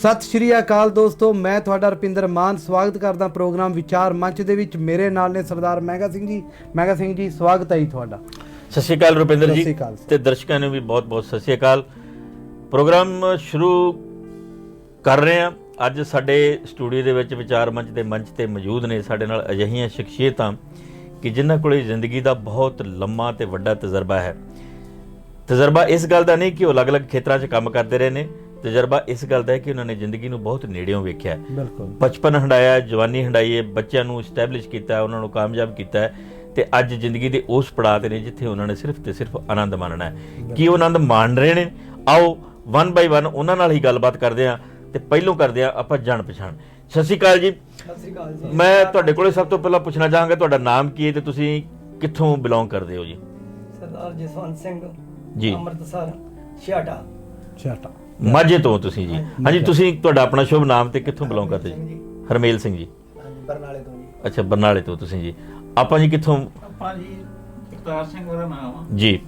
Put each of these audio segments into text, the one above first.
ਸਤਿ ਸ਼੍ਰੀ ਅਕਾਲ ਦੋਸਤੋ ਮੈਂ ਤੁਹਾਡਾ ਰਪਿੰਦਰ ਮਾਨ। ਸਵਾਗਤ ਕਰਦਾ ਪ੍ਰੋਗਰਾਮ ਵਿਚਾਰ ਮੰਚ ਦੇ ਵਿੱਚ। ਮੇਰੇ ਨਾਲ ਨੇ ਸਰਦਾਰ ਮਹਿਗਾ ਸਿੰਘ ਜੀ। ਮਹਿਗਾ ਸਿੰਘ ਜੀ ਸਵਾਗਤ ਹੈ ਜੀ ਤੁਹਾਡਾ। ਸਤਿ ਸ਼੍ਰੀ ਅਕਾਲ ਰੁਪਿੰਦਰ ਜੀ। ਤੇ ਦਰਸ਼ਕਾਂ ਨੂੰ ਵੀ ਬਹੁਤ-ਬਹੁਤ ਸਤਿ ਸ਼੍ਰੀ ਅਕਾਲ। ਪ੍ਰੋਗਰਾਮ ਸ਼ੁਰੂ ਕਰ ਰਹੇ ਹਾਂ। ਅੱਜ ਸਾਡੇ ਸਟੂਡੀਓ ਦੇ ਵਿੱਚ ਵਿਚਾਰ ਮੰਚ ਦੇ ਮੰਚ ਤੇ ਮੌਜੂਦ ਨੇ ਸਾਡੇ ਨਾਲ ਅਜਿਹੀਆਂ ਸ਼ਖਸੀਅਤਾਂ ਕਿ ਜਿਨ੍ਹਾਂ ਕੋਲੇ ਜ਼ਿੰਦਗੀ ਦਾ ਬਹੁਤ ਲੰਮਾ ਤੇ ਵੱਡਾ ਤਜਰਬਾ ਹੈ। ਤਜਰਬਾ ਇਸ ਗੱਲ ਦਾ ਨਹੀਂ ਕਿ ਉਹ ਅਲੱਗ-ਅਲੱਗ ਖੇਤਰਾਂ 'ਚ ਕੰਮ ਕਰਦੇ ਰਹੇ ਨੇ। ਤਜਰਬਾ ਇਸ ਗੱਲ ਦਾ ਹੈ ਕਿ ਉਹਨਾਂ ਨੇ ਜ਼ਿੰਦਗੀ ਨੂੰ ਬਹੁਤ ਨੇੜਿਓਂ ਵੇਖਿਆ ਹੈ। ਬਿਲਕੁਲ। ਬਚਪਨ ਹੰਡਾਇਆ ਜਵਾਨੀ ਹੰਡਾਈ ਹੈ ਬੱਚਿਆਂ ਨੂੰ ਸਟੈਬਲਿਸ਼ ਕੀਤਾ ਹੈ, ਉਹਨਾਂ ਨੂੰ ਕਾਮਯਾਬ ਕੀਤਾ ਹੈ ਤੇ ਅੱਜ ਜ਼ਿੰਦਗੀ ਦੇ ਉਸ ਪੜਾਅ ਤੇ ਨੇ ਜਿੱਥੇ ਉਹਨਾਂ ਨੇ ਸਿਰਫ ਤੇ ਸਿਰਫ ਆਨੰਦ ਮਾਣਨਾ ਹੈ। ਕੀ ਉਹ ਆਨੰਦ ਮਾਣ ਰਹੇ ਨੇ? ਆਓ ਵਨ ਬਾਈ ਵਨ ਉਹਨਾਂ ਨਾਲ ਹੀ ਗੱਲਬਾਤ ਕਰਦੇ ਹਾਂ ਤੇ ਪਹਿਲੋਂ ਕਰਦੇ ਹਾਂ ਆਪਾਂ ਜਾਣ ਪਛਾਣ। ਸਤਿ ਸ਼੍ਰੀ ਅਕਾਲ ਜੀ। ਸਤਿ ਸ਼੍ਰੀ ਅਕਾਲ ਮੈਂ ਤੁਹਾਡੇ ਕੋਲੇ ਸਭ ਤੋਂ ਪਹਿਲਾਂ ਪੁੱਛਣਾ ਚਾਹਾਂਗਾ ਤੁਹਾਡਾ ਨਾਮ ਕੀ ਹੈ ਤੇ ਤੁਸੀਂ ਕਿੱਥੋਂ ਬਿਲੋਂਗ ਕਰਦੇ ਹੋ ਜੀ? ਸਰਦਾਰ ਜਸਵੰਤ ਸਿੰਘ। ਜੀ। ਅੰਮ੍ਰਿਤਸਰ ਛਿਆਟਾ। ਛਾਟਾ ਮਾਝੇ ਤੋਂ ਤੁਸੀਂ ਜੀ। ਹਾਂਜੀ। ਤੁਸੀਂ ਤੁਹਾਡਾ ਆਪਣਾ ਸ਼ੁਭ ਨਾਮ ਤੇ ਕਿੱਥੋਂ ਬਿਲੋਂਗ ਕਰਦੇ ਜੀ। ਹਰਮੇਲ ਸਿੰਘ ਜੀ। ਬਰਨਾਲੇ ਤੋਂ ਜੀ। ਅੱਛਾ ਬਰਨਾਲੇ ਤੋਂ ਤੁਸੀਂ ਜੀ। ਆਪਾਂ ਜੀ ਕਿੱਥੋਂ? ਆਪਾਂ ਜੀ ਅਵਤਾਰ ਸਿੰਘ ਦਾ ਨਾਮ ਆ। ਜੀ।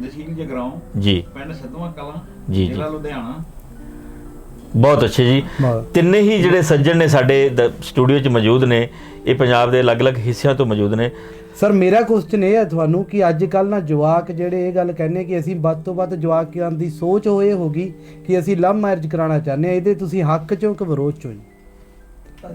ਤਹਿਸੀਲ ਜਗਰਾਉਂ। ਜੀ। ਪਿੰਡ ਸਦਵਾ ਕਲਾਂ। ਜ਼ਿਲ੍ਹਾ ਲੁਧਿਆਣਾ। ਬਹੁਤ ਅੱਛੇ ਜੀ। ਤਿੰਨੇ ਹੀ ਜਿਹੜੇ ਸੱਜਣ ਨੇ ਸਾਡੇ ਸਟੂਡੀਓ 'ਚ ਮੌਜੂਦ ਨੇ ਇਹ ਪੰਜਾਬ ਦੇ ਅਲੱਗ-ਅਲੱਗ ਹਿੱਸਿਆਂ ਤੋਂ ਮੌਜੂਦ ਨੇ। ਸਰ ਮੇਰਾ ਕੁਐਸਚਨ ਇਹ ਹੈ ਤੁਹਾਨੂੰ ਕਿ ਅੱਜ ਕੱਲ ਨਾ ਜਵਾਕ ਜਿਹੜੇ ਇਹ ਗੱਲ ਕਹਿੰਦੇ ਕਿ ਅਸੀਂ ਵੱਧ ਤੋਂ ਵੱਧ ਜਵਾਕਾਂ ਦੀ ਸੋਚ ਹੋਏ ਹੋਗੀ ਕਿ ਅਸੀਂ ਲਵ ਮੈਰਿਜ ਕਰਾਉਣਾ ਚਾਹੁੰਦੇ ਹਾਂ ਇਹਦੇ ਤੁਸੀਂ ਹੱਕ ਚੋਂ ਕਿ ਵਿਰੋਧ ਚੋਂ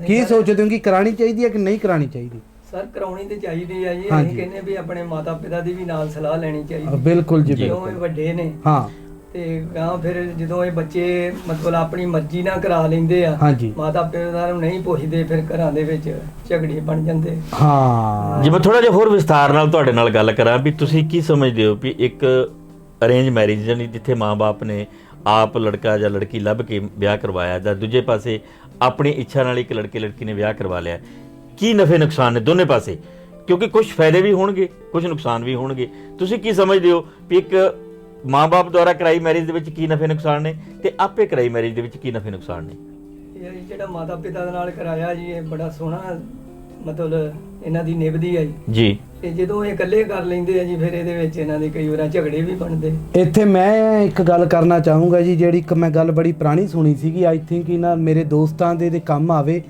ਕੀ ਸੋਚਦੇ ਹੋ ਕਿ ਕਰਾਣੀ ਚਾਹੀਦੀ ਹੈ ਕਿ ਨਹੀਂ ਕਰਾਣੀ ਚਾਹੀਦੀ? ਸਰ ਕਰਾਉਣੀ ਤੇ ਚਾਹੀਦੀ ਆ ਜੀ। ਅਸੀਂ ਕਹਿੰਦੇ ਵੀ ਆਪਣੇ ਮਾਤਾ ਪਿਤਾ ਦੀ ਵੀ ਨਾਲ ਸਲਾਹ ਲੈਣੀ ਚਾਹੀਦੀ। ਬਿਲਕੁਲ ਜੀ ਬਿਲਕੁਲ। ਵੱਡੇ ਨੇ। ਹਾਂ। ਤੇ ਗਾਂ ਫਿਰ ਜਦੋਂ ਇਹ ਬੱਚੇ ਮਤਲਬ ਆਪਣੀ ਮਰਜ਼ੀ ਨਾਲ ਕਰਾ ਲੈਂਦੇ ਆ ਹਾਂਜੀ। ਮਾਤਾ ਪਿਤਾ ਨੂੰ ਨਹੀਂ ਪੁੱਛਦੇ ਫਿਰ ਘਰਾਂ ਦੇ ਵਿੱਚ ਝਗੜੇ ਬਣ ਜਾਂਦੇ। ਹਾਂ। ਜੇ ਮੈਂ ਥੋੜਾ ਜਿਹਾ ਹੋਰ ਵਿਸਤਾਰ ਨਾਲ ਤੁਹਾਡੇ ਨਾਲ ਗੱਲ ਕਰਾਂ ਵੀ ਤੁਸੀਂ ਕੀ ਸਮਝਦੇ ਹੋ ਵੀ ਇੱਕ ਅਰੇਂਜ ਮੈਰਿਜ ਜਾਨੀ ਜਿੱਥੇ ਮਾਪੇ ਨੇ ਆਪ ਲੜਕਾ ਜਾਂ ਲੜਕੀ ਲੱਭ ਕੇ ਵਿਆਹ ਕਰਵਾਇਆ ਜਾਂ ਦੂਜੇ ਪਾਸੇ ਆਪਣੀ ਇੱਛਾ ਨਾਲ ਇੱਕ ਲੜਕੇ ਲੜਕੀ ਨੇ ਵਿਆਹ ਕਰਵਾ ਲਿਆ ਕੀ ਨਫੇ ਨੁਕਸਾਨ ਨੇ ਦੋਨੇ ਪਾਸੇ? ਕਿਉਂਕਿ ਕੁਝ ਫਾਇਦੇ ਵੀ ਹੋਣਗੇ ਕੁਝ ਨੁਕਸਾਨ ਵੀ ਹੋਣਗੇ। ਤੁਸੀਂ ਕੀ ਸਮਝਦੇ ਹੋ ਵੀ ਇੱਕ ਮਾਪੇ ਦੁਆਰਾ ਕਰਾਈ ਮੈਰਿਜ ਦੇ ਵਿੱਚ ਕੀ ਨਫੇ ਨੁਕਸਾਨ ਨੇ ਤੇ ਆਪੇ ਕਰਾਈ ਮੈਰਿਜ ਦੇ ਵਿੱਚ ਕੀ ਨਫੇ ਨੁਕਸਾਨ ਨੇ? ਇਹ ਜਿਹੜਾ ਮਾਤਾ ਪਿਤਾ ਦੇ ਨਾਲ ਕਰਾਇਆ ਜੀ ਇਹ ਬੜਾ ਸੋਹਣਾ ਮਤਲਬ ਇਹਨਾਂ ਦੀ ਨਿਭਦੀ ਆ ਜੀ। ਜੀ। ਤੇ ਜਦੋਂ ਇਹ ਇਕੱਲੇ ਕਰ ਲੈਂਦੇ ਆ ਜੀ ਫਿਰ ਇਹਦੇ ਵਿੱਚ ਇਹਨਾਂ ਦੇ ਕਈ ਵਾਰ ਝਗੜੇ ਵੀ ਬਣਦੇ। ਇੱਥੇ ਮੈਂ ਇੱਕ ਗੱਲ ਕਰਨਾ ਚਾਹੂੰਗਾ ਜੀ ਜਿਹੜੀ ਇੱਕ ਮੈਂ ਗੱਲ ਬੜੀ ਪੁਰਾਣੀ ਸੁਣੀ ਸੀਗੀ ਆਈ ਥਿੰਕ ਇਹਨਾਂ ਮੇਰੇ ਦੋਸਤਾਂ ਦੇ ਦੇ ਕੰਮ ਆਵੇ।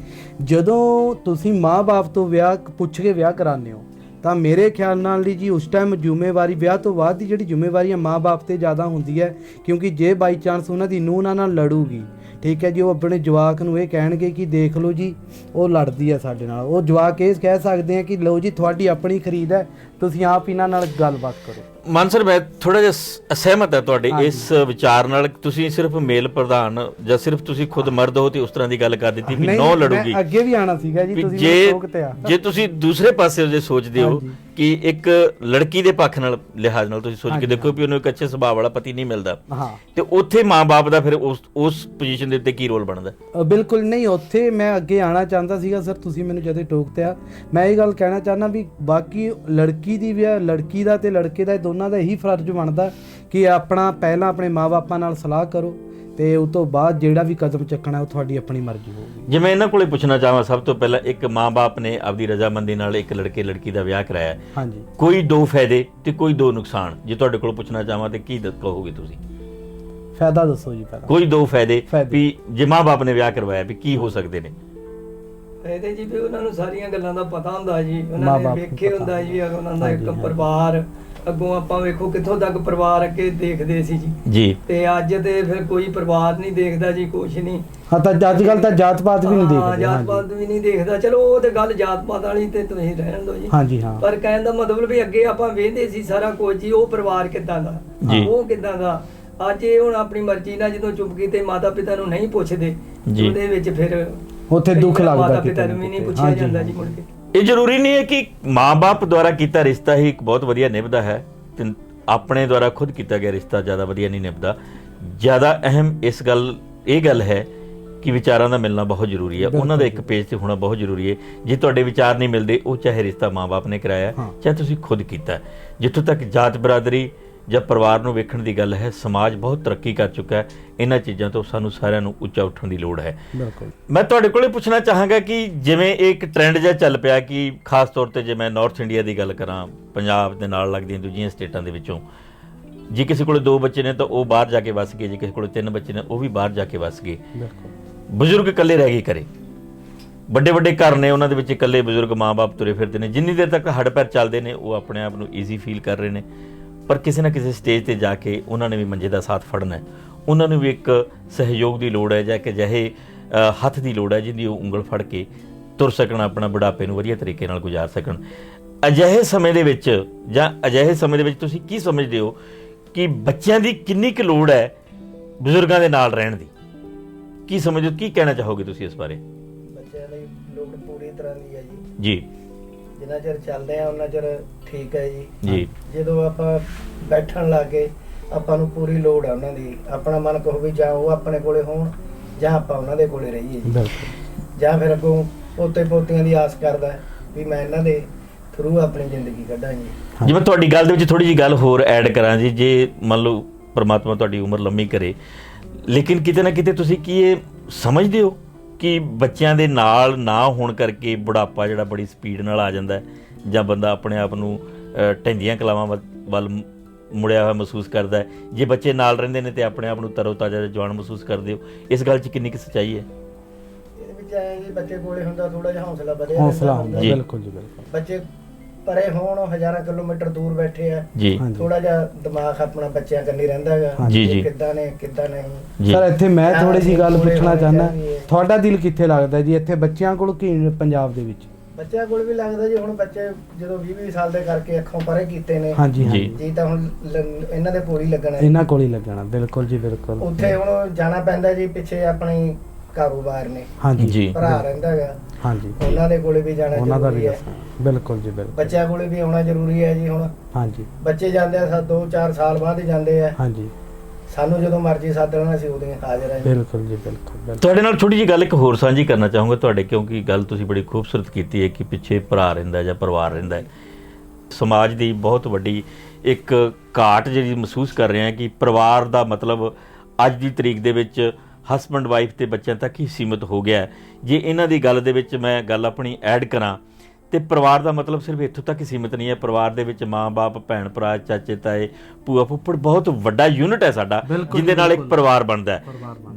ਜਦੋਂ ਤੁਸੀਂ ਮਾਂ-ਬਾਪ ਤੋਂ ਵਿਆਹ ਪੁੱਛ ਕੇ ਵਿਆਹ ਕਰਾਉਂਦੇ ਹੋ ਤਾਂ ਮੇਰੇ ਖਿਆਲ ਨਾਲ ਲਈ ਜੀ, ਉਸ ਟਾਈਮ ਜ਼ਿੰਮੇਵਾਰੀ, ਵਿਆਹ ਤੋਂ ਬਾਅਦ ਦੀ ਜਿਹੜੀ ਜ਼ਿੰਮੇਵਾਰੀ ਆ ਮਾਂ-ਬਾਪ ਤੇ ਜ਼ਿਆਦਾ ਹੁੰਦੀ ਹੈ, ਕਿਉਂਕਿ ਜੇ ਬਾਈ ਚਾਂਸ ਉਹਨਾਂ ਦੀ ਨੂੰਹ ਉਹਨਾਂ ਨਾਲ ਲੜੂਗੀ, ਠੀਕ ਹੈ ਜੀ, ਉਹ ਆਪਣੇ ਜਵਾਕ ਨੂੰ ਇਹ ਕਹਿਣਗੇ ਕਿ ਦੇਖ ਲਓ ਜੀ, ਉਹ ਲੜਦੀ ਹੈ ਸਾਡੇ ਨਾਲ। ਉਹ ਜਵਾਕ ਇਹ ਕਹਿ ਸਕਦੇ ਆ ਕਿ ਲਓ ਜੀ, ਤੁਹਾਡੀ ਆਪਣੀ ਖਰੀਦ ਹੈ, ਤੁਸੀਂ ਆਪ ਇਹਨਾਂ ਨਾਲ ਗੱਲਬਾਤ ਕਰੋ। ਮਾਨ ਸਰ ਮੈਂ ਥੋੜਾ ਜਿਹਾ ਅਸਹਿਮਤ ਹੈ ਤੁਹਾਡੇ ਇਸ ਵਿਚਾਰ ਨਾਲ। ਤੁਸੀਂ ਸਿਰਫ ਮੇਲ ਪ੍ਰਧਾਨ ਜਾਂ ਸਿਰਫ ਤੁਸੀਂ ਖੁਦ ਮਰਦ ਹੋ ਤੇ ਉਸ ਤਰ੍ਹਾਂ ਦੀ ਗੱਲ ਕਰ ਦਿੱਤੀ ਵੀ ਨੋ ਮੈਂ ਲੜੂਗੀ। ਅੱਗੇ ਵੀ ਆਣਾ ਸੀਗਾ ਜੀ ਤੁਸੀਂ ਰੋਕਤੇ ਆ। ਜੇ ਤੁਸੀਂ ਦੂਸਰੇ ਪਾਸੇ ਜੇ ਸੋਚਦੇ ਹੋ। ਕਿ ਇੱਕ ਲੜਕੀ ਦੇ ਪੱਖ ਨਾਲ ਲਿਹਾਜ਼ ਨਾਲ ਤੁਸੀਂ ਸੋਚ ਕੇ ਦੇਖੋ ਵੀ ਉਹਨੂੰ ਇੱਕ ਅੱਛੇ ਸੁਭਾਅ ਵਾਲਾ ਪਤੀ ਨਹੀਂ ਮਿਲਦਾ। ਤੇ ਉੱਥੇ ਮਾਂ-ਬਾਪ ਦਾ ਫਿਰ ਉਸ ਉਸ ਪੋਜੀਸ਼ਨ ਦੇ ਉੱਤੇ ਕੀ ਰੋਲ ਬਣਦਾ? ਬਿਲਕੁਲ ਨਹੀਂ ਉੱਥੇ ਮੈਂ ਅੱਗੇ ਆਣਾ ਚਾਹੁੰਦਾ ਸੀਗਾ ਸਰ ਤੁਸੀਂ ਮੈਨੂੰ ਜਦੋਂ ਟੋਕਤੇ ਆ। ਮੈਂ ਇਹ ਗੱਲ ਕਹਿਣਾ ਚਾਹੁੰਦਾ ਵੀ ਬਾਕੀ ਲੜਕੀ ਦੀ ਵੀ ਲੜਕੀ ਦਾ ਤੇ ਲੜਕੇ ਦਾ ਇਹ ਦੋਨਾਂ ਦਾ ਇਹੀ ਫਰਜ਼ ਬਣਦਾ ਕਿ ਆਪਣਾ ਪਹਿਲਾਂ ਆਪਣੇ ਮਾਪੇ ਨਾਲ ਸਲਾਹ ਕਰੋ ਤੇ ਉਸ ਤੋਂ ਬਾਅਦ ਜਿਹੜਾ ਵੀ ਕਦਮ ਚੱਕਣਾ ਉਹ ਤੁਹਾਡੀ ਆਪਣੀ ਮਰਜ਼ੀ ਹੋਊਗੀ। ਜਿਵੇਂ ਇਹਨਾਂ ਕੋਲੇ ਪੁੱਛਣਾ ਚਾਹਾਂ ਸਭ ਤੋਂ ਪਹਿਲਾਂ ਇੱਕ ਮਾਂ-ਬਾਪ ਨੇ ਆਪਦੀ ਰਜ਼ਾਮੰਦੀ ਨਾਲ ਇੱਕ ਲੜਕੇ ਲੜਕੀ ਦਾ ਵਿਆਹ ਕਰਾਇਆ। ਹਾਂਜੀ। ਕੋਈ ਦੋ ਫਾਇਦੇ ਤੇ ਕੋਈ ਦੋ ਨੁਕਸਾਨ। ਜੇ ਤੁਹਾਡੇ ਕੋਲ ਪੁੱਛਣਾ ਚਾਹਾਂ ਤੇ ਕੀ ਕਹੋਗੇ ਤੁਸੀਂ? ਫਾਇਦਾ ਦੱਸੋ ਜੀ ਪਹਿਲਾਂ। ਕੋਈ ਦੋ ਫਾਇਦੇ ਫਾਇਦੇ। ਵੀ ਜੇ ਮਾਂ-ਬਾਪ ਨੇ ਵਿਆਹ ਕਰਵਾਇਆ ਵੀ ਕੀ ਹੋ ਸਕਦੇ ਨੇ? ਇਹਦੇ ਜੀ ਵੀ ਉਹਨਾਂ ਨੂੰ ਸਾਰੀਆਂ ਗੱਲਾਂ ਦਾ ਪਤਾ ਹੁੰਦਾ ਜੀ। ਉਹਨਾਂ ਨੇ ਵੇਖੇ ਹੁੰਦਾ ਜੀ ਉਹਨਾਂ ਦਾ ਇੱਕ। ਪਰਿਵਾਰ ਅੱਗੋਂ ਆਪਾਂ ਵੇਖੋ ਕਿੱਥੋਂ ਤੱਕ ਪਰਿਵਾਰ ਅੱਗੇ ਦੇਖਦੇ ਸੀ ਜੀ। ਜੀ। ਤੇ ਅੱਜ ਤੇ ਫਿਰ ਕੋਈ ਪਰਿਵਾਰ ਨਹੀਂ ਦੇਖਦਾ ਜੀ ਕੁਛ ਨਹੀਂ। ਹਾਂ ਤਾਂ ਅੱਜ ਕੱਲ ਤਾਂ ਜਾਤ ਪਾਤ ਵੀ ਨਹੀਂ ਹਾਂ, ਦੇਖਦੇ ਜਾਤ ਪਾਤ ਵੀ ਨਹੀਂ ਦੇਖਦਾ। ਚਲੋ ਉਹ ਤੇ ਗੱਲ ਜਾਤ ਪਾਤ ਵਾਲੀ ਤੇ ਤੁਸੀਂ ਰਹਿਣ ਦਿਓ ਜੀ। ਹਾਂਜੀ ਹਾਂ। ਪਰ ਕਹਿਣ ਦਾ ਮਤਲਬ ਵੀ ਅੱਗੇ ਆਪਾਂ ਵੇਖਦੇ ਸੀ ਸਾਰਾ ਕੁਝ ਜੀ ਉਹ ਪਰਿਵਾਰ ਕਿੱਦਾਂ ਦਾ। ਉਹ ਕਿੱਦਾਂ ਦਾ। ਅੱਜ ਇਹ ਹੁਣ ਆਪਣੀ ਮਰਜ਼ੀ ਨਾਲ ਜਦੋਂ ਚੁੱਪ ਕੀਤੇ ਮਾਤਾ ਪਿਤਾ ਨੂੰ ਨਹੀਂ ਪੁੱਛਦੇ। ਉਹਦੇ ਵਿੱਚ ਫਿਰ ਉੱਥੇ ਦੁੱਖ ਲੱਗਦਾ ਮਾਤਾ ਪਿਤਾ ਨਾ ਵੀ ਨਹੀਂ। ਪੁੱਛਿਆ ਜਾਂਦਾ ਜੀ। ਮੁੜ ਕੇ। ਇਹ ਜ਼ਰੂਰੀ ਨਹੀਂ ਹੈ ਕਿ ਮਾਂ-ਬਾਪ ਦੁਆਰਾ ਕੀਤਾ ਰਿਸ਼ਤਾ ਹੀ ਇੱਕ ਬਹੁਤ ਵਧੀਆ ਨਿਭਦਾ ਹੈ ਤੇ ਆਪਣੇ ਦੁਆਰਾ ਖੁਦ ਕੀਤਾ ਗਿਆ ਰਿਸ਼ਤਾ ਜ਼ਿਆਦਾ ਵਧੀਆ ਨਹੀਂ ਨਿਭਦਾ ਜ਼ਿਆਦਾ ਅਹਿਮ ਇਸ ਗੱਲ ਇਹ ਗੱਲ ਹੈ ਕਿ ਵਿਚਾਰਾਂ ਦਾ ਮਿਲਣਾ ਬਹੁਤ ਜ਼ਰੂਰੀ ਹੈ ਉਹਨਾਂ ਦਾ ਇੱਕ ਪੇਜ ਤੇ ਹੋਣਾ ਬਹੁਤ ਜ਼ਰੂਰੀ ਹੈ ਜੇ ਤੁਹਾਡੇ ਵਿਚਾਰ ਨਹੀਂ ਮਿਲਦੇ ਉਹ ਚਾਹੇ ਰਿਸ਼ਤਾ ਮਾਂ-ਬਾਪ ਨੇ ਕਰਾਇਆ। ਚਾਹੇ ਤੁਸੀਂ ਖੁਦ ਕੀਤਾ। ਜਿੱਥੋਂ ਤੱਕ ਜਾਤ ਬਰਾਦਰੀ ਜਾਂ ਪਰਿਵਾਰ ਨੂੰ ਵੇਖਣ ਦੀ ਗੱਲ ਹੈ ਸਮਾਜ ਬਹੁਤ ਤਰੱਕੀ ਕਰ ਚੁੱਕਾ ਹੈ। ਇਹਨਾਂ ਚੀਜ਼ਾਂ ਤੋਂ ਸਾਨੂੰ ਸਾਰਿਆਂ ਨੂੰ ਉੱਚਾ ਉੱਠਣ ਦੀ ਲੋੜ ਹੈ। ਬਿਲਕੁਲ। ਮੈਂ ਤੁਹਾਡੇ ਕੋਲੇ ਪੁੱਛਣਾ ਚਾਹਾਂਗਾ ਕਿ ਜਿਵੇਂ ਇੱਕ ਟ੍ਰੈਂਡ ਜਿਹਾ ਚੱਲ ਪਿਆ ਕਿ ਖਾਸ ਤੌਰ ਤੇ ਜੇ ਮੈਂ ਨਾਰਥ ਇੰਡੀਆ ਦੀ ਗੱਲ ਕਰਾਂ ਪੰਜਾਬ ਦੇ ਨਾਲ ਲੱਗਦੀਆਂ ਦੂਜੀਆਂ ਸਟੇਟਾਂ ਦੇ ਵਿੱਚੋਂ ਜੇ ਕਿਸੇ ਕੋਲੇ ਦੋ ਬੱਚੇ ਨੇ ਤਾਂ ਉਹ ਬਾਹਰ ਜਾ ਕੇ ਵਸ ਗਏ ਜੇ ਕਿਸੇ ਕੋਲੇ ਤਿੰਨ ਬੱਚੇ ਨੇ ਉਹ ਵੀ ਬਾਹਰ ਜਾ ਕੇ ਵਸ ਗਏ। ਬਿਲਕੁਲ। ਬਜ਼ੁਰਗ ਇਕੱਲੇ ਰਹਿ ਗਏ ਘਰੇ। ਵੱਡੇ ਵੱਡੇ ਘਰ ਨੇ ਉਹਨਾਂ ਦੇ ਵਿੱਚ ਇਕੱਲੇ ਬਜ਼ੁਰਗ ਮਾਪੇ ਤੁਰੇ ਫਿਰਦੇ ਨੇ। ਜਿੰਨੀ ਦੇਰ ਤੱਕ ਹੱਡ ਪੈਰ ਚੱਲਦੇ ਨੇ ਉਹ ਆਪਣੇ ਆਪ ਨੂੰ ਈਜ਼ੀ ਫੀਲ ਕਰ ਰਹੇ ਨੇ। ਪਰ ਕਿਸੇ ਨਾ ਕਿਸੇ ਸਟੇਜ ਤੇ ਜਾ ਕੇ ਉਹਨਾਂ ਨੇ ਵੀ ਮੰਜੇ ਦਾ ਸਾਥ ਫੜਨਾ ਹੈ। ਉਹਨਾਂ ਨੂੰ ਵੀ ਇੱਕ ਸਹਿਯੋਗ ਦੀ ਲੋੜ ਹੈ ਜਾਂ ਕਿ ਜਿਹੇ ਹੱਥ ਦੀ ਲੋੜ ਹੈ ਜਿਹਦੀ ਉਹ ਉਂਗਲ ਫੜ ਕੇ ਤੁਰ ਸਕਣ ਆਪਣਾ ਬੁਢਾਪੇ ਨੂੰ ਵਧੀਆ ਤਰੀਕੇ ਨਾਲ ਗੁਜ਼ਾਰ ਸਕਣ। ਅਜਿਹੇ ਸਮੇਂ ਦੇ ਵਿੱਚ ਜਾਂ ਅਜਿਹੇ ਸਮੇਂ ਦੇ ਵਿੱਚ ਤੁਸੀਂ ਕੀ ਸਮਝਦੇ ਹੋ ਕਿ ਬੱਚਿਆਂ ਦੀ ਕਿੰਨੀ ਕੁ ਲੋੜ ਹੈ ਬਜ਼ੁਰਗਾਂ ਦੇ ਨਾਲ ਰਹਿਣ ਦੀ? ਕੀ ਸਮਝਦੇ ਹੋ ਕੀ ਕਹਿਣਾ ਚਾਹੋਗੇ ਤੁਸੀਂ ਇਸ ਬਾਰੇ? ਬੱਚਿਆਂ ਲਈ ਲੋੜ ਪੂਰੀ ਤਰ੍ਹਾਂ ਦੀ ਹੈ ਜੀ। ਜੀ। ਜਿੰਨਾ ਚਿਰ ਚੱਲਦੇ ਆ ਉਹਨਾਂ ਚਿਰ ਠੀਕ ਹੈ ਜੀ। ਜੀ। ਜਦੋਂ ਆਪਾਂ ਬੈਠਣ ਲੱਗੇ ਆਪਾਂ ਨੂੰ ਪੂਰੀ ਲੋੜ ਹੈ ਉਹਨਾਂ ਦੀ। ਆਪਣਾ ਮਨ ਕਹੋ ਵੀ ਜਾਂ ਉਹ ਆਪਣੇ ਕੋਲੇ ਹੋਣ ਜਾਂ ਆਪਾਂ ਉਹਨਾਂ ਦੇ ਕੋਲੇ ਰਹੀਏ ਜੀ। ਬਿਲਕੁਲ। ਜਾਂ ਫਿਰ ਅੱਗੋਂ ਪੋਤੇ ਪੋਤੀਆਂ ਦੀ ਆਸ ਕਰਦਾ ਵੀ ਮੈਂ ਇਹਨਾਂ ਦੇ ਥਰੂ ਆਪਣੀ ਜ਼ਿੰਦਗੀ ਕੱਢਾਂ ਜੀ ਜਿਵੇਂ ਤੁਹਾਡੀ ਗੱਲ ਦੇ ਵਿੱਚ ਥੋੜੀ ਜੀ ਗੱਲ ਹੋਰ ਐਡ ਕਰਾਂ ਜੀ ਜੇ ਮੰਨ ਲਓ ਪ੍ਰਮਾਤਮਾ ਤੁਹਾਡੀ ਉਮਰ ਲੰਮੀ ਕਰੇ। ਲੇਕਿਨ ਕਿਤੇ ਨਾ ਕਿਤੇ ਤੁਸੀਂ ਕੀ ਇਹ ਸਮਝਦੇ ਹੋ? ਕਿ ਬੱਚਿਆਂ ਦੇ ਨਾਲ ਨਾ ਹੋਣ ਕਰਕੇ ਬੁਢਾਪਾ ਜਿਹੜਾ ਬੜੀ ਸਪੀਡ ਨਾਲ ਆ ਜਾਂਦਾ ਜਾਂ ਬੰਦਾ ਆਪਣੇ ਆਪ ਨੂੰ ਢਹਿੰਦੀਆਂ ਕਲਾਵਾਂ ਵੱਲ- ਵੱਲ ਮੁੜਿਆ ਹੋਇਆ ਮਹਿਸੂਸ ਕਰਦਾ ਹੈ। ਜੇ ਬੱਚੇ ਨਾਲ ਰਹਿੰਦੇ ਨੇ ਤੇ ਆਪਣੇ ਆਪ ਨੂੰ ਤਰੋਤਾਜ਼ਾ ਤੇ ਜਵਾਨ ਮਹਿਸੂਸ ਕਰਦੇ ਹੋ ਇਸ ਗੱਲ 'ਚ ਕਿੰਨੀ ਕੁ ਸੱਚਾਈ ਹੈ? ਇਹਦੇ ਵਿੱਚ ਐ ਜੀ ਬੱਚੇ ਕੋਲੇ ਹੁੰਦਾ ਥੋੜਾ ਜਿਹਾ ਹੌਸਲਾ ਵਧਿਆ ਹੌਸਲਾ ਹੁੰਦਾ। ਬਿਲਕੁਲ ਜੀ ਬਿਲਕੁਲ। ਬੱਚੇ ਪਰੇ ਹੋਣ ਉਹ ਹਜ਼ਾਰਾਂ ਕਿਲੋਮੀਟਰ ਦੂਰ ਬੈਠੇ ਆ। ਜੀ। ਥੋੜਾ ਜਿਹਾ ਦਿਮਾਗ ਆਪਣਾ ਬੱਚਿਆਂ ਕੰਨੀ ਰਹਿੰਦਾ ਹੈਗਾ। ਜੀ, ਇਹ ਜੀ। ਕਿੱਦਾਂ ਨੇ ਕਿੱਦਾਂ ਨਹੀਂ। ਸਰ ਇੱਥੇ ਮੈਂ ਹਾਂ, ਥੋੜੀ ਜੀ ਗੱਲ ਥੋੜ੍ਹੇ ਪੁੱਛਣਾ ਹੋਣੇ ਚਾਹੁੰਦਾ। ਚਾਹੀਦੇ ਹੈ। ਤੁਹਾਡਾ ਦਿਲ ਕਿੱਥੇ ਲੱਗਦਾ ਜੀ? ਇੱਥੇ ਬੱਚਿਆਂ ਕੋਲ ਕੀ ਪੰਜਾਬ ਦੇ ਵਿੱਚ? ਬੱਚਿਆਂ ਕੋਲ ਵੀ ਲੱਗਦਾ ਜੀ। ਹੁਣ ਬੱਚੇ ਜਦੋਂ 20 20 ਸਾਲ ਦੇ ਕਰਕੇ ਅੱਖੋਂ ਪਰੇ ਕੀਤੇ ਨੇ। ਹਾਂਜੀ ਜੀ। ਹਾਂਜੀ। ਜੀ। ਤਾਂ ਹੁਣ ਲ- ਇਹਨਾਂ ਦੇ ਪੂਰੀ ਲੱਗਣਾ ਹੈ। ਇਹਨਾਂ ਕੋਲ ਹੀ ਲੱਗਣਾ। ਬਿਲਕੁਲ ਜੀ ਬਿਲਕੁਲ। ਉੱਥੇ ਹੁਣ ਜਾਣਾ ਪੈਂਦਾ ਜੀ ਪਿੱਛੇ ਆਪਣੀ ਕਾਰੋਬਾਰ ਨੇ। ਹਾਂਜੀ। ਜੀ। ਭਰਾ ਰਹਿੰਦਾ ਹੈਗਾ ਹਾਂਜੀ। ਉਹਨਾਂ ਦੇ ਕੋਲੇ ਵੀ ਜਾਣਾ ਉਹਨਾਂ ਦਾ ਵੀ ਜ਼ਰੂਰੀ ਹੈ। ਦੱਸਣਾ। ਬਿਲਕੁਲ ਜੀ ਬਿਲਕੁਲ। ਬੱਚਿਆਂ ਕੋਲੇ ਵੀ ਆਉਣਾ ਜ਼ਰੂਰੀ ਹੈ ਜੀ ਹੁਣ। ਹਾਂਜੀ। ਬੱਚੇ ਜਾਂਦੇ ਆ 2 4 ਸਾਲ ਬਾਅਦ ਹੀ ਜਾਂਦੇ ਆ। ਹਾਂਜੀ। ਸਾਨੂੰ ਜਦੋਂ ਮਰਜ਼ੀ ਸੱਦ ਲੈਣਾ ਅਸੀਂ ਉਦੋਂ ਹੀ ਹਾਜ਼ਰ ਜੀ। ਬਿਲਕੁਲ ਜੀ ਬਿਲਕੁਲ ਬਿਲਕੁਲ। ਤੁਹਾਡੇ ਨਾਲ ਥੋੜੀ ਜਿਹੀ ਗੱਲ ਇੱਕ ਹੋਰ ਸਾਂਝੀ ਕਰਨਾ ਚਾਹੂੰਗਾ ਤੁਹਾਡੇ ਕਿਉਂਕਿ ਗੱਲ ਤੁਸੀਂ ਬੜੀ ਖੂਬਸੂਰਤ ਕੀਤੀ ਹੈ ਕਿ ਪਿੱਛੇ ਭਰਾ ਰਹਿੰਦਾ ਜਾਂ ਪਰਿਵਾਰ ਰਹਿੰਦਾ ਹੈ। ਸਮਾਜ ਦੀ ਬਹੁਤ ਵੱਡੀ ਇੱਕ ਘਾਟ ਜਿਹੜੀ ਮਹਿਸੂਸ ਕਰ ਰਹੇ ਹਾਂ ਕਿ ਪਰਿਵਾਰ ਦਾ ਮਤਲਬ ਅੱਜ ਦੀ ਤਰੀਕ ਦੇ ਵਿੱਚ ਹਸਬੰਡ ਵਾਈਫ ਤੇ ਬੱਚਿਆਂ ਤੱਕ ਹੀ ਸੀਮਿਤ ਹੋ ਗਿਆ ਜੇ ਇਹਨਾਂ ਦੀ ਗੱਲ ਦੇ ਵਿੱਚ ਮੈਂ ਗੱਲ ਆਪਣੀ ਐਡ ਕਰਾਂ ਤੇ ਪਰਿਵਾਰ ਦਾ ਮਤਲਬ ਸਿਰਫ ਇੱਥੋਂ ਤੱਕ ਹੀ ਸੀਮਿਤ ਨਹੀਂ ਹੈ ਪਰਿਵਾਰ ਦੇ ਵਿੱਚ ਮਾਂ-ਬਾਪ ਭੈਣ ਭਰਾ ਚਾਚੇ ਤਾਏ ਭੂਆ ਫੁੱਫੜ ਬਹੁਤ ਵੱਡਾ ਯੂਨਿਟ ਹੈ ਸਾਡਾ ਜਿਹਦੇ ਨਾਲ ਇੱਕ। ਪਰਿਵਾਰ ਬਣਦਾ ਹੈ।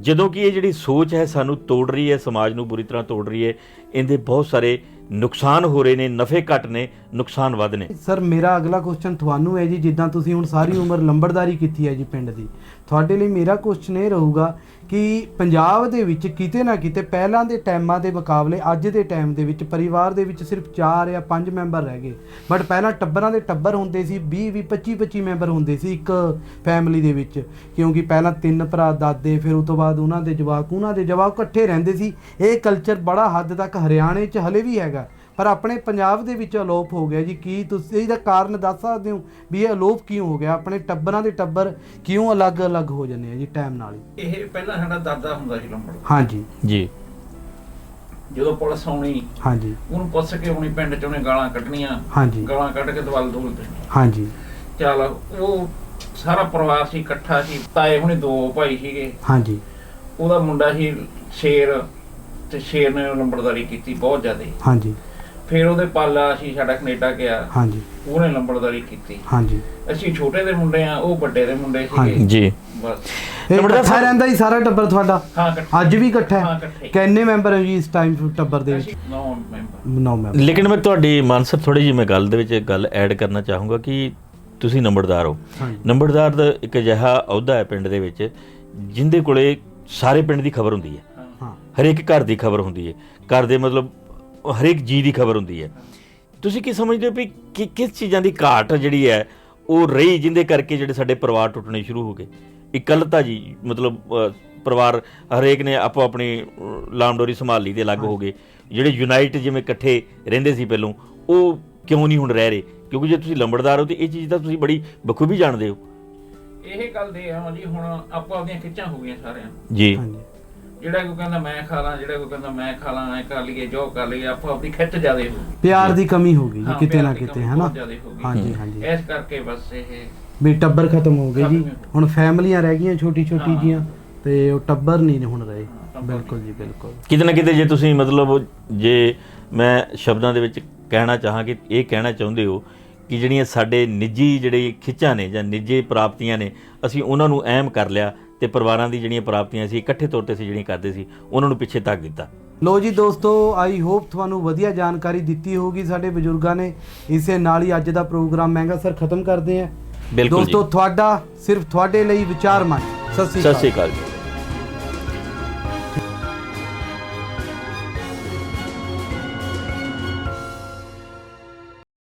ਜਦੋਂ ਕਿ ਇਹ ਜਿਹੜੀ ਸੋਚ ਹੈ ਸਾਨੂੰ ਤੋੜ ਰਹੀ ਹੈ ਸਮਾਜ ਨੂੰ ਬੁਰੀ ਤਰ੍ਹਾਂ ਤੋੜ ਰਹੀ ਹੈ ਇਹਦੇ ਬਹੁਤ ਸਾਰੇ ਨੁਕਸਾਨ ਹੋ ਰਹੇ ਨੇ ਨਫੇ ਘੱਟ ਨੇ ਨੁਕਸਾਨ ਵੱਧ ਨੇ ਸਰ ਮੇਰਾ ਅਗਲਾ ਕੁਐਸਚਨ ਤੁਹਾਨੂੰ ਹੈ ਜੀ ਜਿੱਦਾਂ ਤੁਸੀਂ ਹੁਣ ਸਾਰੀ ਉਮਰ ਲੰਬੜਦਾਰੀ ਕੀਤੀ ਹੈ ਜੀ ਪਿੰਡ ਦੀ ਤੁਹਾਡੇ ਲਈ ਮੇਰਾ ਕੁਐਸਚਨ ਇਹ ਰਹੂਗਾ ਕਿ ਪੰਜਾਬ ਦੇ ਵਿੱਚ ਕਿਤੇ ਨਾ ਕਿਤੇ ਪਹਿਲਾਂ ਦੇ ਟਾਈਮਾਂ ਦੇ ਮੁਕਾਬਲੇ ਅੱਜ ਦੇ ਟਾਈਮ ਦੇ ਵਿੱਚ ਪਰਿਵਾਰ ਦੇ ਵਿੱਚ ਸਿਰਫ 4 ਜਾਂ 5 ਮੈਂਬਰ ਰਹਿ ਗਏ। ਬਟ ਪਹਿਲਾਂ ਟੱਬਰਾਂ ਦੇ ਟੱਬਰ ਹੁੰਦੇ ਸੀ 20 20 25 25 ਮੈਂਬਰ ਹੁੰਦੇ ਸੀ ਇੱਕ ਫੈਮਿਲੀ ਦੇ ਵਿੱਚ। ਕਿਉਂਕਿ ਪਹਿਲਾਂ ਤਿੰਨ ਭਰਾ, ਦਾਦੇ, ਫਿਰ ਉਸ ਤੋਂ ਬਾਅਦ ਉਹਨਾਂ ਦੇ ਜਵਾਕ, ਉਹਨਾਂ ਦੇ ਜਵਾਕ ਇਕੱਠੇ ਰਹਿੰਦੇ ਸੀ। ਇਹ ਕਲਚਰ ਬੜਾ ਹੱਦ ਤੱਕ ਹਰਿਆਣੇ 'ਚ ਹਲੇ ਵੀ ਹੈਗਾ। ਪਰ ਆਪਣੇ ਪੰਜਾਬ ਦੇ ਵਿੱਚ ਅਲੋਪ ਹੋ ਗਿਆ ਜੀ। ਕੀ ਤੁਸੀਂ ਇਹਦਾ ਕਾਰਨ ਦੱਸ ਸਕਦੇ ਹੋ ਵੀ ਇਹ ਅਲੋਪ ਕਿਉਂ ਹੋ ਗਿਆ? ਆਪਣੇ ਟੱਬਰਾਂ ਦੇ ਟੱਬਰ ਕਿਉਂ ਅਲੱਗ-ਅਲੱਗ ਹੋ ਜਾਂਦੇ ਆ ਜੀ ਟਾਈਮ ਨਾਲ ਹੀ? ਇਹ ਪਹਿਲਾਂ ਸਾਡਾ ਦਾਦਾ ਹੁੰਦਾ ਸੀ ਲੰਬੜ। ਹਾਂਜੀ। ਜੀ। ਜਦੋਂ ਪੁਲਿਸ ਆਉਣੀ ਹਾਂਜੀ। ਉਹਨੂੰ ਪੁੱਛ ਕੇ ਆਉਣੀ ਪਿੰਡ ਚ ਉਹਨੇ ਗਾਲਾਂ ਕੱਢਣੀਆਂ ਹਾਂਜੀ। ਗਾਲਾਂ ਕੱਢ ਕੇ ਦਵਾਲ ਦੋਲ ਦੇਣੀ। ਹਾਂਜੀ। ਚੱਲ ਉਹ ਸਾਰਾ ਪਰਿਵਾਰ ਸੀ ਇਕੱਠਾ ਸੀ ਤਾਏ ਹੁਣੇ ਦੋ ਭਾਈ ਸੀਗੇ। ਹਾਂਜੀ। ਉਹਦਾ ਮੁੰਡਾ ਸੀ ਸ਼ੇਰ ਤੇ ਸ਼ੇਰ ਨੇ ਲੰਬੜਦਾਰੀ ਕੀਤੀ ਬਹੁਤ ਜ਼ਿਆਦਾ। ਹਾਂਜੀ। ਫਿਰ ਉਹਦੇ ਪਾਲਾ ਸੀ ਸਾਡਾ ਕੈਨੇਡਾ ਗਿਆ। ਹਾਂਜੀ। ਉਹਨੇ ਲੰਬੜਦਾਰੀ ਕੀਤੀ। ਹਾਂਜੀ। ਅਸੀਂ ਛੋਟੇ ਦੇ ਮੁੰਡੇ ਆ ਉਹ ਵੱਡੇ ਦੇ ਮੁੰਡੇ। ਸੀਗੇ। ਜੀ। ਬਸ। ਇਹ ਲੰਬੜਦਾਰ ਇਕੱਠਾ ਸਾਹਿਬ- ਰਹਿੰਦਾ ਜੀ ਸਾਰਾ ਟੱਬਰ ਤੁਹਾਡਾ? ਹਾਂ ਇਕੱਠੇ। ਅੱਜ ਵੀ ਇਕੱਠਾ ਹਾਂ। ਕਿੰਨੇ ਮੈਂਬਰ ਹੈ ਜੀ ਇਸ ਟਾਈਮ ਟੱਬਰ ਦੇ ਵਿੱਚ? ਅਸੀਂ ਨੌ ਮੈਂਬਰ। ਨੌ ਮੈਂਬਰ। ਲੇਕਿਨ ਮੈਂ ਤੁਹਾਡੀ ਮਾਨਸਰ ਥੋੜੀ ਜਿਹੀ ਮੈਂ ਗੱਲ ਦੇ ਵਿੱਚ ਇੱਕ ਗੱਲ ਐਡ ਕਰਨਾ ਚਾਹੂੰਗਾ ਕਿ ਤੁਸੀਂ ਨੰਬਰਦਾਰ ਹੋ। ਹਾਂਜੀ। ਨੰਬਰਦਾਰ ਦਾ ਇੱਕ ਅਜਿਹਾ ਅਹੁਦਾ ਹੈ ਪਿੰਡ ਦੇ ਵਿੱਚ ਜਿੰਦੇ ਕੋਲੇ ਸਾਰੇ ਪਿੰਡ ਦੀ ਖਬਰ ਹੁੰਦੀ ਹੈ। ਹਾਂ। ਹਰੇਕ ਘਰ ਦੀ ਖਬਰ ਹੁੰਦੀ ਹੈ। ਘਰ ਦੇ ਮਤਲਬ ਹਰੇਕ ਜੀ ਦੀ ਖਬਰ ਹੁੰਦੀ ਹੈ। ਤੁਸੀਂ ਕੀ ਸਮਝਦੇ ਹੋ ਵੀ ਕਿ ਕਿਸ ਚੀਜ਼ਾਂ ਦੀ ਘਾਟ ਜਿਹੜੀ ਹੈ ਉਹ ਰਹੀ ਜਿੰਦੇ ਕਰਕੇ ਜਿਹੜੇ ਸਾਡੇ ਪਰਿਵਾਰ ਟੁੱਟਣੇ ਸ਼ੁਰੂ ਹੋ ਗਏ? ਇਕੱਲਤਾ ਜੀ ਮਤਲਬ ਪਰਿਵਾਰ ਹਰੇਕ ਨੇ ਆਪੋ ਆਪਣੀ ਲਾਮਡੋਰੀ ਸੰਭਾਲੀ ਦੇ ਅਲੱਗ ਹੋ ਗਏ। ਜਿਹੜੇ ਯੂਨਾਈਟ ਜਿਵੇਂ ਇਕੱਠੇ ਰਹਿੰਦੇ ਸੀ ਪਹਿਲੋਂ ਉਹ ਕਿਉਂ ਨਹੀਂ ਹੁਣ ਰਹਿ ਰਹੇ? ਕਿਉਂਕਿ ਜੇ ਤੁਸੀਂ ਲੰਬੜਦਾਰ ਹੋ ਤੇ ਇਹ ਚੀਜ਼ ਤਾਂ ਤੁਸੀਂ ਬੜੀ ਬਖੂਬੀ ਜਾਣਦੇ ਹੋ। ਇਹ ਗੱਲ ਦੇ ਆ ਜੀ ਹੁਣ ਆਪੋ ਆਪਦੀਆਂ ਖਿੱਚਾਂ ਹੋ ਗਈਆਂ ਸਾਰਿਆਂ। ਜੀ। ਹਾਂਜੀ। ਜਿਹੜਾ ਕੋਈ ਕਹਿੰਦਾ ਮੈਂ ਖਾ ਲਾਂ ਜਿਹੜਾ ਕੋਈ ਕਹਿੰਦਾ ਮੈਂ ਖਾ ਲਾਂ ਐ ਕਰ ਲਈਏ ਜੋ ਕਰ ਲਈਏ ਆਪੋ ਆਪਣੀ ਖਿੱਚ ਜ਼ਿਆਦੇ ਹੋ ਗਈ। ਪਿਆਰ ਦੀ ਕਮੀ ਹੋ ਗਈ ਜੀ ਹਾਂ, ਕਿਤੇ ਪਿਆਰ ਨਾ ਦੀ ਕਿਤੇ ਕਮੀ ਹੈ ਨਾ ਬਹੁਤ ਜ਼ਿਆਦੇ ਹੋ ਗਈ। ਹਾਂਜੀ ਹਾਂਜੀ। ਇਸ ਕਰਕੇ ਬਸ ਇਹ ਵੀ ਟੱਬਰ ਖਤਮ ਹੋ ਗਏ ਜੀ। ਖਤਮ ਹੀ ਹੋ ਹੁਣ ਫੈਮਲੀਆਂ ਰਹਿ ਗਈਆਂ ਛੋਟੀ ਛੋਟੀ ਹਾਂ। ਜੀਆਂ ਤੇ ਉਹ ਟੱਬਰ ਨਹੀਂ ਹੁਣ ਰਹੇ। ਟੱਬਰ ਬਿਲਕੁਲ ਜੀ ਬਿਲਕੁਲ। ਕਿਤੇ ਨਾ ਕਿਤੇ ਜੇ ਤੁਸੀਂ ਮਤਲਬ ਜੇ ਮੈਂ ਸ਼ਬਦਾਂ ਦੇ ਵਿੱਚ ਕਹਿਣਾ ਚਾਹਾਂ ਕਿ ਇਹ ਕਹਿਣਾ ਚਾਹੁੰਦੇ ਹੋ ਕਿ ਜਿਹੜੀਆਂ ਸਾਡੇ ਨਿੱਜੀ ਜਿਹੜੇ ਖਿੱਚਾਂ ਨੇ ਜਾਂ ਨਿੱਜੀ ਪ੍ਰਾਪਤੀਆਂ ਨੇ ਅਸੀਂ ਉਹਨਾਂ ਨੂੰ ਅਹਿਮ ਕਰ ਲਿਆ ਤੇ ਪਰਿਵਾਰਾਂ ਦੀ ਜਿਹੜੀਆਂ ਪ੍ਰਾਪਤੀਆਂ ਸੀ ਇਕੱਠੇ ਤੌਰ ਤੇ ਅਸੀਂ ਜਿਹੜੀਆਂ ਕਰਦੇ ਸੀ ਉਹਨਾਂ ਨੂੰ ਪਿੱਛੇ ਧੱਕ ਦਿੱਤਾ। ਲੋ ਜੀ ਦੋਸਤੋ ਆਈ ਹੋਪ ਤੁਹਾਨੂੰ ਵਧੀਆ ਜਾਣਕਾਰੀ ਦਿੱਤੀ ਹੋਊਗੀ ਸਾਡੇ ਬਜ਼ੁਰਗਾਂ ਨੇ। ਇਸੇ ਨਾਲ ਹੀ ਅੱਜ ਦਾ ਪ੍ਰੋਗਰਾਮ ਮਹਿੰਗਾ ਸਰ ਖਤਮ ਕਰਦੇ ਬਿਲਕੁਲ ਜੀ। ਦੋਸਤੋ ਤੁਹਾਡਾ ਸਿਰਫ ਤੁਹਾਡੇ ਲਈ ਵਿਚਾਰ ਮੰਚ। ਸਤਿ ਸਤਿ ਸ਼੍ਰੀ ਸ਼੍ਰੀ ਅਕਾਲ ਅਕਾਲ ਜੀ।